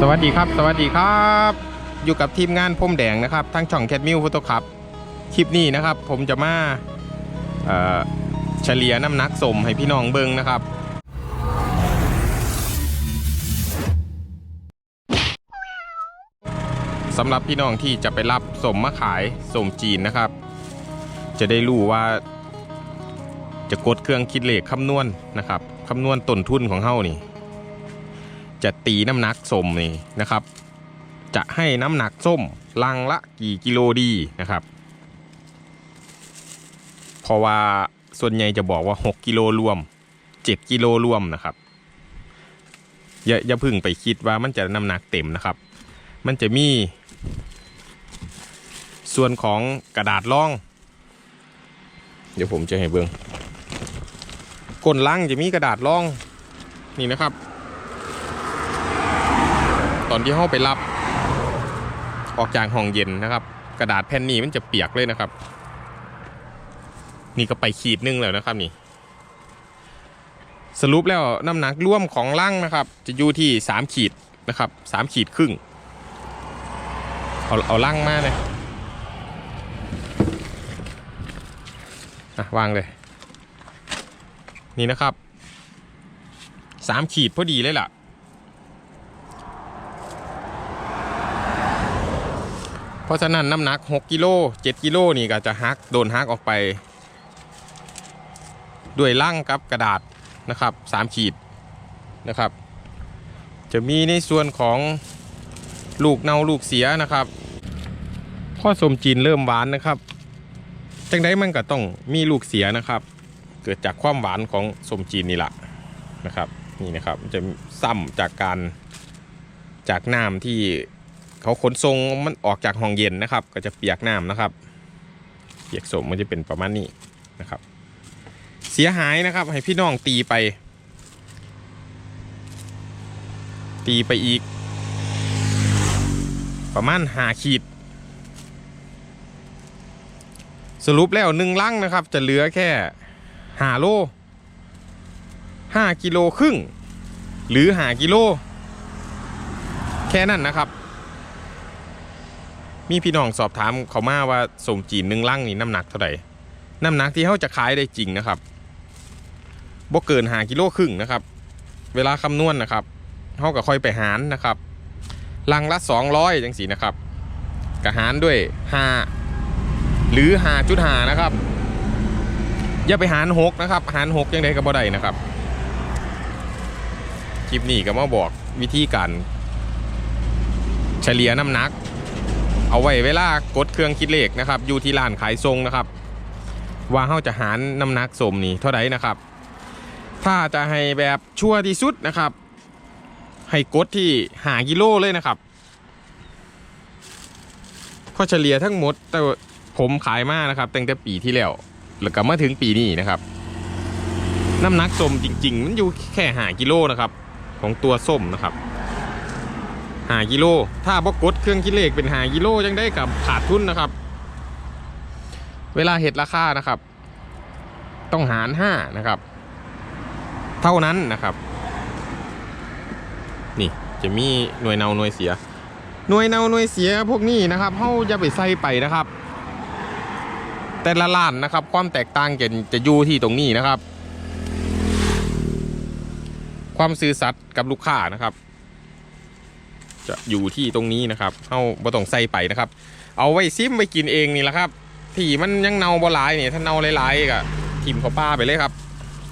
สวัสดีครับ สวัสดีครับ อยู่กับทีมงานพรมแดงนะครับทั้งช่องแคทมิวโฟโต้ครับคลิปนี้นะครับ ผมจะมาเฉลี่ยน้ำหนักสมให้พี่น้องเบิงนะครับสำหรับพี่น้องที่จะไปรับสมมาขายสมจีนนะครับ จะได้รู้ว่า จะกดเครื่องคิดเลขคำนวณนะครับคำนวณต้นทุนของเฮานี่ จะตีน้ำหนักส้มนี่นะครับ จะให้น้ำหนักส้มลังละกี่กิโลดีนะครับเพราะว่าส่วนใหญ่จะบอกว่า 6 กิโลรวม 7 กิโลรวมนะครับ อย่าอย่าเพึ่งไปคิดว่ามันจะน้ำหนักเต็มนะครับ มันจะมี ส่วนของกระดาษรอง เดี๋ยวผมจะให้เบิ้งก้นลังจะมีกระดาษรองนี่นะครับ ตอนที่เข้าไปรับ ออกจากห้องเย็นนะครับ กระดาษแผ่นนี้มันจะเปียกเลยนะครับ นี่ก็ไปขีดหนึงแล้วนะครับนี่ สรุปแล้วน้ำหนักร่วมของลังนะครับ จะอยู่ที่3ขีดนะครับ3ขีดครึ่ง เอาเอาลังมาเลยอะวางเลย นี่นะครับสามขีดพอดีเลยล่ะ เพ ราะฉะนั้นน้ำหนัก 6กิโล7กิโลนี่ก็จะฮักโดนฮักออกไป ด้วยล่างกับกระดาษนะครับ3ขีดนะครับ จะมีในส่วนของลูกเน่าลูกเสียนะครับพ่อสมจีนเริ่มหวานนะครับจังไดมันก็ต้องมีลูกเสียนะครับ เกิดจากความหวานของสมจีนนี่แหละนะครับ นี่นะครับจะซ้ำจากการจากน้ำที่ เขาขนทรงมันออกจากห้องเย็นนะครับ ก็จะเปียกน้ำนะครับ เปียกสมมันจะเป็นประมาณนี้นะครับ เสียหายนะครับ ให้พี่น้องตีไป ตีไปอีก ประมาณหาขีด สรุปแล้วหนึ่งลังนะครับ จะเหลือแค่หาโลห้ากิโลครึ่งหรือหากิโล แค่นั้นนะครับ มีพี่น้องสอบถามเขามาว่าสมจีนหนึ่งลังนี่น้ำหนักเท่าไหร่น้ำหนักที่เขาจะขายได้จริงนะครับบ่เกินหากิโลครึ่งนะครับ เวลาคำนวณนะครับเขาก็ค่อยไปหารนะครับลังละ200จังสีนะครับกหารด้วย5หรือ5.5นะครับ อย่าไปหารหกนะครับหารหกยังไงก็บ่ได้นะครับคลิปนี้ก็มาบอกวิธีการเฉลี่ยน้ำหนัก เอาไว้เวลากดเครื่องคิดเลขนะครับ อยู่ที่ร้านขายทรงนะครับ ว่าเขาจะหารน้ำหนักสมนี่เท่าไหร่นะครับ ถ้าจะให้แบบชั่วที่สุดนะครับ ให้กดที่หากิโลเลยนะครับข้อเฉลี่ยทั้งหมดแต่ผมขายมากนะครับตั้งแต่ปีที่แล้วแล้วก็มาถึงปีนี้นะครับ น้ำหนักส้มจริง ๆ มันอยู่แค่หากิโลนะครับ ของตัวส้มนะครับ หากิโล ถ้าบกกดเครื่องคิดเลขเป็นหากิโลยังได้กับขาดทุนนะครับ เวลาเห็ดราคานะครับ ต้องหารห้านะครับ เท่านั้นนะครับ นี่จะมีหน่วยเนาหน่วยเสีย หน่วยเนาหน่วยเสียพวกนี้นะครับเขาจะไปใส่ไปนะครับ แต่ละร้านนะครับ ความแตกต่างจะจะอยู่ที่ตรงนี้นะครับ ความซื่อสัตย์กับลูกค้านะครับ จะอยู่ที่ตรงนี้นะครับเฮาบ่ต้องใส่ไปนะครับ เอาไว้ซิมไว้กินเองนี่แหละครับที่มันยังเน่าบ่หลายเนี่ยถ้าเน่าหลายๆก็ทิมเขาป้าไปเลยครับ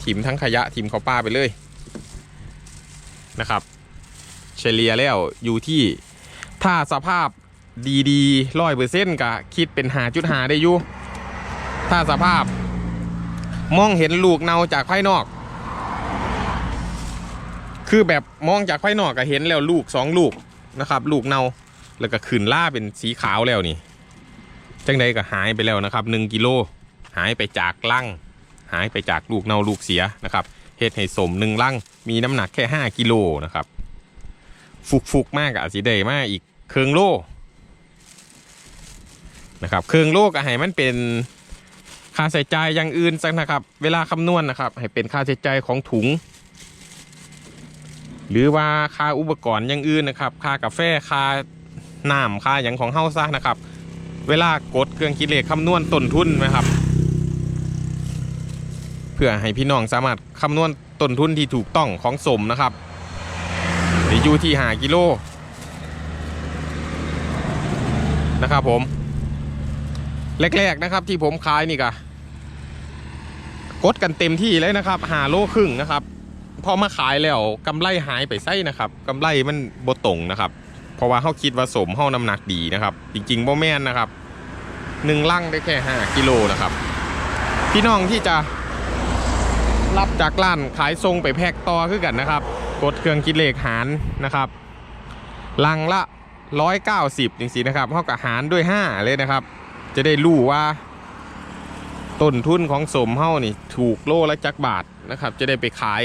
ทิมทั้งขยะทิมเขาป้าไปเลยนะครับ เฉลี่ยแล้วอยู่ที่ถ้าสภาพดีๆร้อยเปอร์เซ็นต์ก็คิดเป็นหาจุดหาได้อยู่ถ้าสภาพ มองเห็นลูกเนาจากภายนอก คือแบบมองจากภายนอกก็เห็นแล้วลูกสองลูก นะครับ ลูกเนาแล้วก็ขืนล่าเป็นสีขาวแล้วนี่จังใดก็หายไปแล้วนะครับหนึ่งกิโลหายไปจากลังหายไปจากลูกเนาลูกเสียนะครับเฮ็ดให้สมหนึ่งลังมีน้ำหนักแค่ห้ากิโลนะครับ ฟุกฟุกมากอะสีเดมากอีกเครื่องโลนะครับเครื่องโลก็ให้มันเป็นค่าใช้จ่ายอย่างอื่นสักนะครับ เวลาคำนวณนะครับ ให้เป็นค่าใช้จ่ายของถุง หรือว่าค่าอุปกรณ์อย่างอื่นนะครับค่ากาแฟค่าน้ำค่าอย่างของเฮ้าซะนะครับ เวลากดเครื่องคิดเลขคำนวณต้นทุนนะครับ เพื่อให้พี่น้องสามารถคำนวณต้นทุนที่ถูกต้องของสมนะครับหรืออยู่ที่หากิโลนะครับผมแรกๆนะครับที่ผมขายนี่ก็กดกันเต็มที่เลยนะครับหาโลครึ่งนะครับ พอมาขายแล้วกำไรหายไปไส้นะครับกำไรมันบตรงนะครับ เพราะว่าเขาคิดว่าสมเฮาน้ำหนักดีนะครับ จริงๆโบแม่นนะครับหนึ่งลังได้แค่5กิโลนะครับ พี่น้องที่จะรับจากร้านขายทรงไปแพ็กต่อคือกันนะครับ กดเครื่องคิดเลขหารนะครับลังละ190จริงๆนะครับเท่ากับหารด้วย5เลยนะครับ จะได้รู้ว่าต้นทุนของสมเฮานี่ถูกโลละจักบาทนะครับ จะได้ไปขาย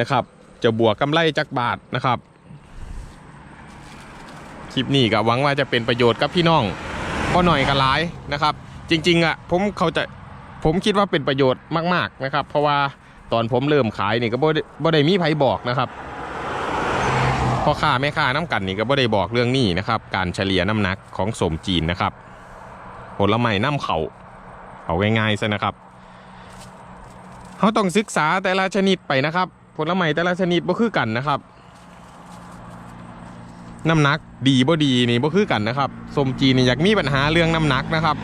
นะครับ จะบวกกำไรจักบาทนะครับ คลิปนี้ก็หวังว่าจะเป็นประโยชน์กับพี่น้องพอหน่อยก็หลายนะครับ จริงๆอะผมเขาจะผมคิดว่าเป็นประโยชน์มากๆนะครับ เพราะว่าตอนผมเริ่มขายนี่ก็บ่บ่ได้มีไผบอกนะครับพ่อค้าแม่ค้าน้ำกันนี่ก็บ่ได้บอกเรื่องนี้นะครับ การเฉลี่ยน้ำหนักของสมจีนนะครับผลไม้น้ำเขาเอาง่ายๆซะนะครับเขาต้องศึกษาแต่ละชนิดไปนะครับ ผลไม้แต่ละชนิดบ่คือกันนะครับ น้ำหนักดีบ่ดีนี่บ่คือกันนะครับสมจีนี่อยากมีปัญหาเรื่องน้ำหนักนะครับ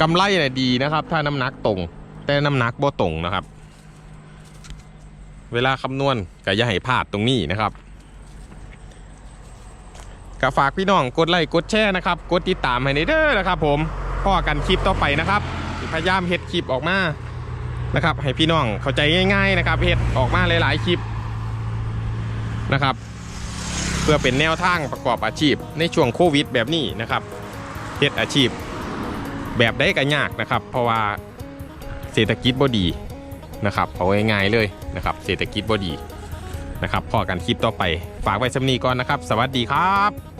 กำไรเนี่ยดีนะครับ ถ้าน้ำหนักตรง แต่น้ำหนักบ่ตรงนะครับ เวลาคำนวณก็อย่าให้พลาดตรงนี้นะครับก็ฝากพี่น้องกดไลค์กดแชร์นะครับกดติดตามให้ในเด้อนะครับ ผมพ่อกันคลิปต่อไปนะครับพยายามเฮ็ดคลิปออกมา นะครับ ให้พี่น้องเข้าใจง่าย ๆ นะครับเฮ็ดออกมาหลาย ๆ คลิปนะครับ เพื่อเป็นแนวทางประกอบอาชีพในช่วงโควิด แบบนี้นะครับเฮ็ดอาชีพ แบบได้ก็ยากนะครับ เพราะว่าเศรษฐกิจบ่ดีนะครับเอาง่ายๆเลยนะครับ เศรษฐกิจบ่ดีนะครับพอกันคลิปต่อไป ฝากไว้สำนีก่อนนะครับ สวัสดีครับ